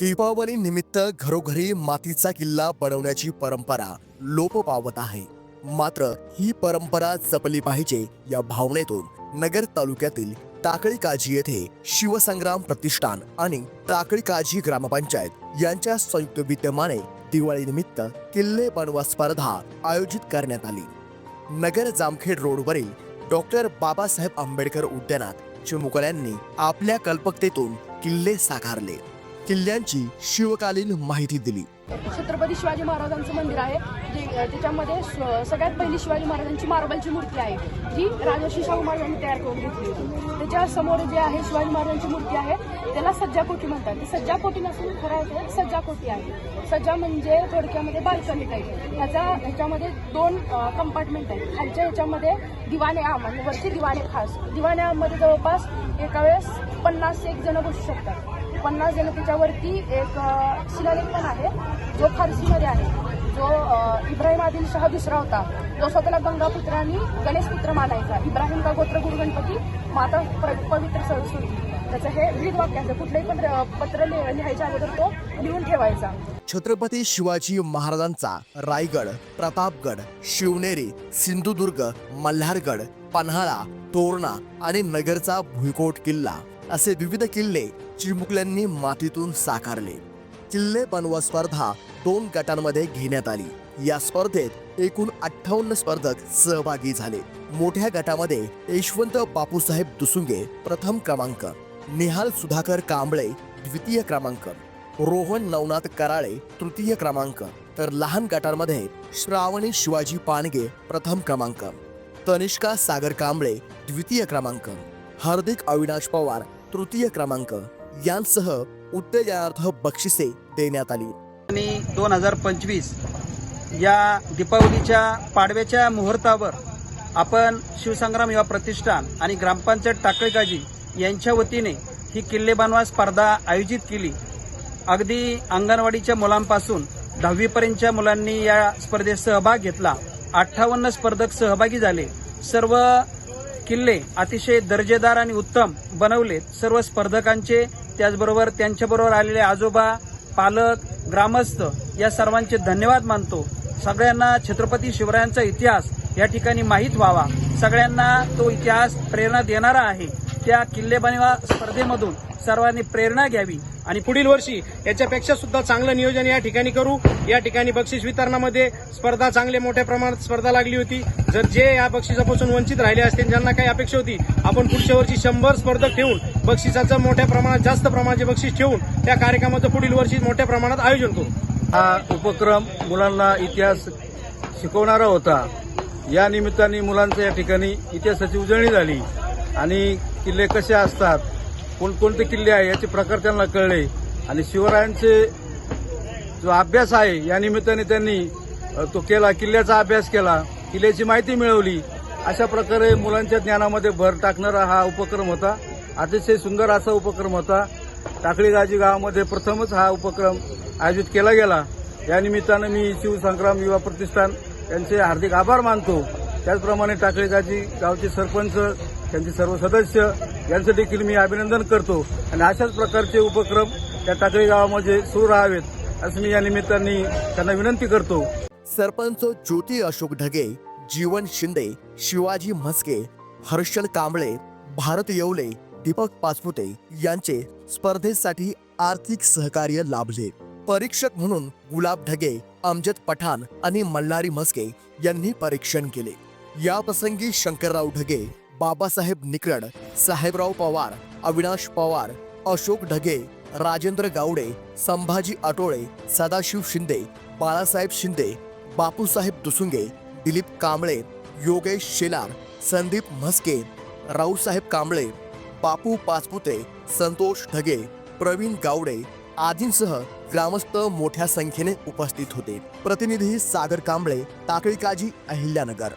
दीपावली निमित्त घरोघरी मातीचा किल्ला बनवण्याची परंपरा लोप पावत आहे. मात्र ही परंपरा जपली पाहिजे या भावनेतून नगर तालुक्यातील टाकळी काजी येथे शिवसंग्राम प्रतिष्ठान आणि टाकळी काजी ग्रामपंचायत यांच्या संयुक्त विद्यमाने दिवाळीनिमित्त किल्ले बनवा स्पर्धा आयोजित करण्यात आली. नगर जामखेड रोडवरील डॉक्टर बाबासाहेब आंबेडकर उद्यानात चिमुकल्यांनी आपल्या कल्पकतेतून किल्ले साकारले. किल्ल्यांची शिवकालीन माहिती दिली. छत्रपती शिवाजी महाराजांचं मंदिर आहे जे त्याच्यामध्ये स- सगळ्यात पहिली शिवाजी महाराजांची मार्बलची मूर्ती आहे. जी राजर्षी शाहू महाराजांनी तयार करून घेतली होती. त्याच्यासमोर जे आहे शिवाजी महाराजांची मूर्ती आहे त्याला सज्जा कोटी म्हणतात. ती सज्जाकोटी नसून खरं आहे सज्जा कोटी आहे. सज्जा म्हणजे थोडक्यामध्ये बाल्कनी टाईप ह्याचा ह्याच्यामध्ये दोन कंपार्टमेंट आहेत. खालच्या ह्याच्यामध्ये दिवाणे आम आणि वरती दिवाणे खास. दिवाने आममध्ये जवळपास एका वेळेस पन्नास एक जण बसू शकतात. पन्नास जण एक शिलालेख पण आहे जो फारसीमध्ये आहे. जो इब्राहिम आदिल शहा दुसरा होता. तो स्वतःला गंगापुत्रांनी गणेशपुत्र मानायचा. इब्राहिम का गोत्र गुरु गणपती? माता प्र- पवित्र सरस्वती. त्याचं हे विविध वाक्यांचं कुठलंही पण पत्र लिहायच्या अगोदर तो लिहून ठेवायचा. छत्रपती शिवाजी महाराजांचा रायगड प्रतापगड शिवनेरी सिंधुदुर्ग मल्हारगड पन्हाळा तोरणा आणि नगरचा भुईकोट किल्ला. असे विविध किल्ले चिमुकल्यांनी मातीतून साकारले. किल्ले बनवा स्पर्धा दोन गटांमध्ये घेण्यात आली. या स्पर्धेत एकूण अठ्ठावन्न स्पर्धक सहभागी झाले. मोठ्या गटामध्ये यशवंत बापूसाहेब दुसुंगे प्रथम क्रमांक निहाल सुधाकर कांबळे द्वितीय क्रमांक रोहन नवनाथ कराळे तृतीय क्रमांक तर लहान गटांमध्ये श्रावणी शिवाजी पानगे प्रथम क्रमांक तनिष्का सागर कांबळे द्वितीय क्रमांक हार्दिक अविनाश पवार तृतीय क्रमांक. यांसह उत्तेजनार्थ बक्षिसे देण्यात आली. आणि दोन हजार पंचवीस या दीपावलीच्या पाडव्याच्या मुहूर्तावर आपण शिवसंग्राम युवा प्रतिष्ठान आणि ग्रामपंचायत टाकळीकाजी यांच्या वतीने ही किल्ले बनवा स्पर्धा आयोजित केली. अगदी अंगणवाडीच्या मुलांपासून दहावीपर्यंतच्या मुलांनी या स्पर्धेत सहभाग घेतला. अठ्ठावन्न स्पर्धक सहभागी झाले. सर्व किल्ले अतिशय दर्जेदार आणि उत्तम बनवलेत सर्व स्पर्धकांचे त्याचबरोबर त्यांच्याबरोबर आलेले आजोबा पालक ग्रामस्थ या सर्वांचे धन्यवाद मानतो. सगळ्यांना छत्रपती शिवरायांचा इतिहास या ठिकाणी माहीत व्हावा. सगळ्यांना तो इतिहास प्रेरणा देणारा आहे. त्या किल्ले बनवा स्पर्धेमधून सर्वांनी प्रेरणा घ्यावी आणि पुढील वर्षी याच्यापेक्षा सुद्धा चांगलं नियोजन या ठिकाणी करू. या ठिकाणी बक्षीस वितरणामध्ये स्पर्धा चांगले मोठ्या प्रमाणात स्पर्धा लागली होती. जर जे या बक्षिसापासून वंचित राहिले असतील ज्यांना काही अपेक्षा होती आपण पुढच्या वर्षी शंभर स्पर्धक ठेवून बक्षिसाचं मोठ्या प्रमाणात जास्त प्रमाणाचे बक्षीस ठेवून त्या कार्यक्रमाचं पुढील वर्षी मोठ्या प्रमाणात आयोजन करू. हा उपक्रम मुलांना इतिहास शिकवणारा होता. या निमित्ताने मुलांचं या ठिकाणी इतिहासाची उजळणी झाली. आणि किल्ले कसे असतात? कोणकोणते किल्ले आहे याचे प्रकार त्यांना कळले. आणि शिवरायांचे जो अभ्यास आहे या निमित्ताने त्यांनी तो केला किल्ल्याचा अभ्यास केला किल्ल्याची माहिती मिळवली. अशा प्रकारे मुलांच्या ज्ञानामध्ये भर टाकणारा हा उपक्रम होता. अतिशय सुंदर असा उपक्रम होता. टाकळी गाजी गावामध्ये प्रथमच हा उपक्रम आयोजित केला गेला. या निमित्तानं मी शिवसंग्राम युवा प्रतिष्ठान यांचे हार्दिक आभार मानतो. त्याचप्रमाणे टाकळी गाजी गावचे सरपंच त्यांचे सर्व सदस्य यांचं देखील मी अभिनंदन करतो. आणि अशाच प्रकारचे उपक्रम त्या टाकळी गावामध्ये सुरू राहावेत असं मी या निमित्ताने त्यांना विनंती करतो. सरपंच ज्योती अशोक ढगे जीवन शिंदे शिवाजी म्हस्के हर्षल कांबळे भारत येवले दीपक पाचपुते यांचे स्पर्धेसाठी आर्थिक सहकार्य लाभले. परीक्षक म्हणून गुलाब ढगे अमजद पठाण आणि मल्हारी म्हस्के यांनी परीक्षण केले. या प्रसंगी शंकरराव ढगे बाबासाहेब निकरड साहेबराव पवार अविनाश पवार अशोक ढगे राजेंद्र गावडे संभाजी आटोळे सदाशिव शिंदे बाळासाहेब शिंदे बापूसाहेब दुसुंगे दिलीप कांबळे योगेश शेलार संदीप म्हस्के राऊसाहेब कांबळे बापू पाचपुते संतोष ढगे प्रवीण गावडे आदींसह ग्रामस्थ मोठ्या संख्येने उपस्थित होते. प्रतिनिधी सागर कांबळे टाकळीकाजी अहिल्यानगर.